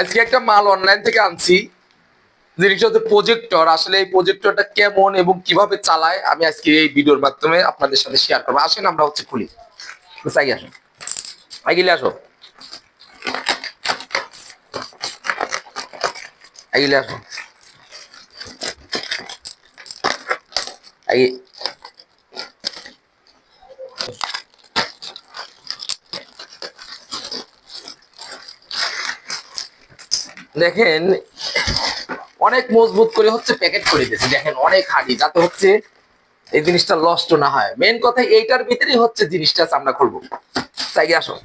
আজকে একটা মাল অনলাইন থেকে আনছি জিনিসটা হচ্ছে প্রজেক্টর আসলে এই প্রজেক্টরটা কেমন এবং কীভাবে চালায়, আমি আজকে এই ভিডিওর মাধ্যমে আপনাদের সাথে শেয়ার করব। আসেন, আমরা হচ্ছে খুলি। আগে আসুন। আগিলে আসো। আগিলে আসো। আগে দেখেন, অনেক মজবুত করে হচ্ছে প্যাকেট করে দিয়েছে। দেখেন, অনেক হাঁড়ি। যাতে হচ্ছে এই জিনিসটা লস্ট না হয়। মেন কথা, এইটার ভিতরেই হচ্ছে জিনিসটা আমরা করব তাই আসো।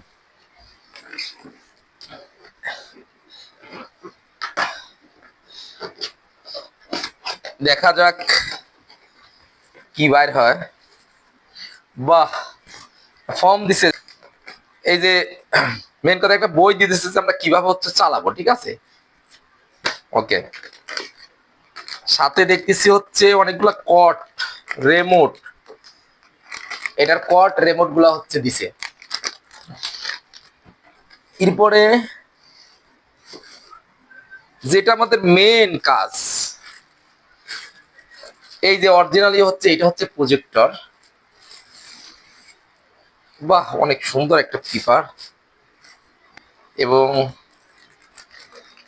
দেখা যাক কি বাইর হয়। বাহ ফর্ম দিছে। এই যে মেন কথা, একটা বই দিচ্ছে যে আমরা কীভাবে হচ্ছে চালাবো, ঠিক আছে? ওকে সাথে দেখতেছি হচ্ছে অনেকগুলো কট রেমোট এটার কট রেমোটগুলা হচ্ছে দিছে। এরপরে যেটা আমাদের মেন কাজ, এই যে অরিজিনালি হচ্ছে, এটা হচ্ছে প্রজেক্টর বাহ, অনেক সুন্দর একটা পেপার এবং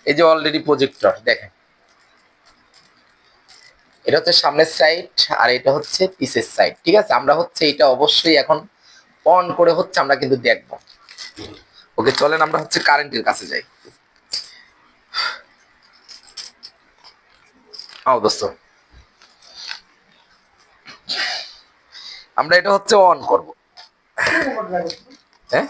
এই যে অলরেডি প্রজেক্টর দেখেন। এটা হচ্ছে সামনের সাইড আর এটা হচ্ছে পিসের সাইড ঠিক আছে? আমরা হচ্ছে এটা অবশ্যই এখন অন করে হচ্ছে আমরা কিন্তু দেখব। ওকে চলেন আমরা হচ্ছে কারেন্টের কাছে যাই। দোস্ত। আমরা এটা হচ্ছে অন করব। হ্যাঁ?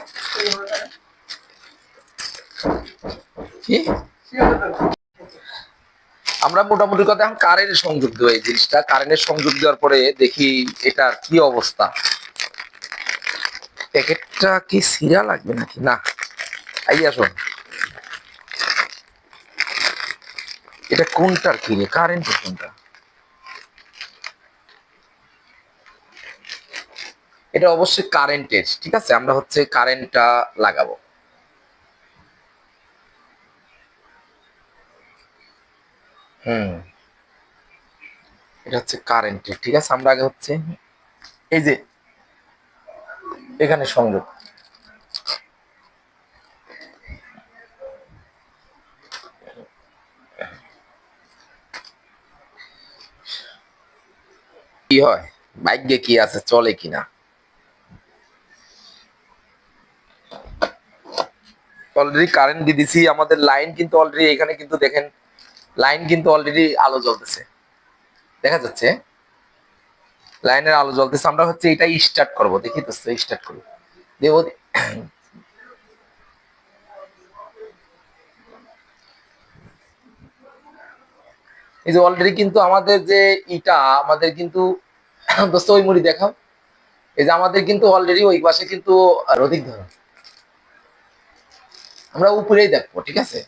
আমরা মোটামুটি কথা এখন কারেন্টের সংযোগ দেবো এই জিনিসটা। কারেন্টের সংযোগ দেওয়ার পরে দেখি এটার কি অবস্থা। প্যাকেটটা কি সিরা লাগবে নাকি? না। আই আসুন এটা কোনটার কি রে? কারেন্টের কোনটা? এটা অবশ্যই কারেন্টের ঠিক আছে? আমরা হচ্ছে কারেন্টটা লাগাবো। হুম এটা হচ্ছে কারেন্টের ঠিক আছে? আমরা আগে হচ্ছে এই যে এখানে সংযোগ। কি হয়? ভাগ্যে কি আছে, চলে কিনা অলরেডি কারেন্ট দিয়ে দিছি, আমাদের লাইন কিন্তু অলরেডি এখানে কিন্তু দেখেন লাইন কিন্তু অলরেডি আলো জ্বলতেছে। দেখা যাচ্ছে, লাইনের আলো জ্বলতেছে, আমরা হচ্ছে এটাই স্টার্ট করব। দেখি তো স্টার্ট করি দেব এই যে অলরেডি কিন্তু আমাদের যে ইটা, আমাদের কিন্তু দোস্ত, ওই মুড়ি দেখাও। এই যে আমাদের কিন্তু অলরেডি ওই পাশে কিন্তু রোদিক ধরো। আমরা উপরেই দেখব, ঠিক আছে?